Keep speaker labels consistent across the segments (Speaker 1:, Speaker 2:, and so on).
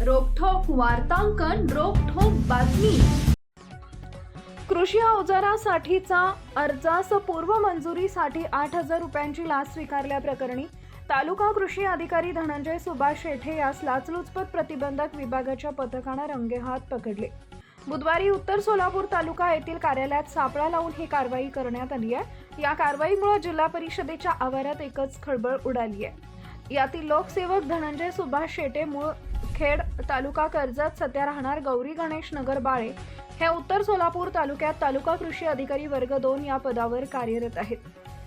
Speaker 1: वार्तांकन रोखोक बातमी. कृषी अवजारासाठीचा अर्जास पूर्व मंजुरीसाठी आठ हजार रुपयांची लाच स्वीकारल्याप्रकरणी तालुका कृषी अधिकारी धनंजय सुभाष शेठे यास लाचलुचपत प्रतिबंधक विभागाच्या पथकानं रंगेहात पकडले. बुधवारी उत्तर सोलापूर तालुका येथील कार्यालयात सापळा लावून ही कारवाई करण्यात आली आहे. या कारवाईमुळे जिल्हा परिषदेच्या आवारात एकच खळबळ उडाली आहे. यातील लोकसेवक धनंजय सुभाष शेटे मूळ खेड तालुका कर्जत सध्या राहणार गौरी गणेश नगर बाळे हे उत्तर सोलापूर तालुक्यात तालुका कृषी अधिकारी वर्ग दोन या पदावर कार्यरत आहेत.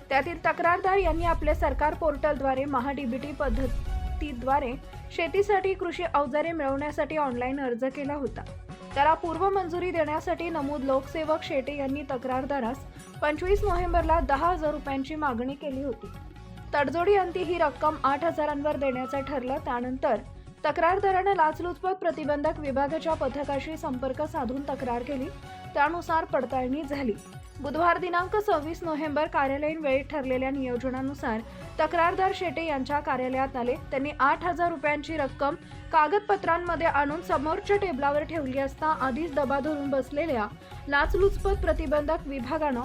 Speaker 1: त्यातील तक्रारदार यांनी आपले सरकार पोर्टलद्वारे महाडीबीटी पद्धतीद्वारे शेतीसाठी कृषी अवजारे मिळवण्यासाठी ऑनलाईन अर्ज केला होता. त्याला पूर्व मंजुरी देण्यासाठी नमूद लोकसेवक शेटे यांनी तक्रारदारास पंचवीस नोव्हेंबरला दहा हजार रुपयांची मागणी केली होती. तडजोडी अंती ही रक्कम आठ हजारांवर देण्याचं ठरलं त्यानंतर तक्रारदारानं लाचलुचपत प्रतिबंधक विभागाच्या पथकाशी संपर्क साधून तक्रार केली. त्यानुसार पडताळणी झाली. बुधवार दिनांक सव्वीस नोव्हेंबर कार्यालयीन वेळेत ठरलेल्या नियोजनानुसार तक्रारदार शेटे यांच्या कार्यालयात आले. त्यांनी आठ हजार रुपयांची रक्कम कागदपत्रांमध्ये आणून समोरच्या टेबलावर ठेवली असता आधीच दबा धरून बसलेल्या लाचलुचपत प्रतिबंधक विभागानं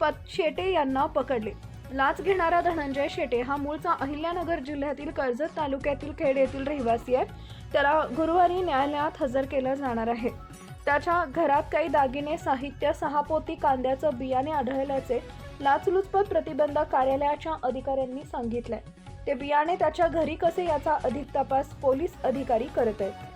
Speaker 1: पत शेटे यांना पकडले. लाच घेणारा धनंजय शेटे हा मूळचा अहिल्यानगर जिल्ह्यातील कर्जत तालुक्यातील खेड येथील रहिवासी आहे. त्याला गुरुवारी न्यायालयात हजर केलं जाणार आहे. त्याच्या घरात काही दागिने साहित्य सहा पोती कांद्याचं बियाणे आढळल्याचे लाचलुचपत प्रतिबंधक कार्यालयाच्या अधिकाऱ्यांनी सांगितलंय. ते बियाणे त्याच्या घरी कसे याचा अधिक तपास पोलीस अधिकारी करत आहेत.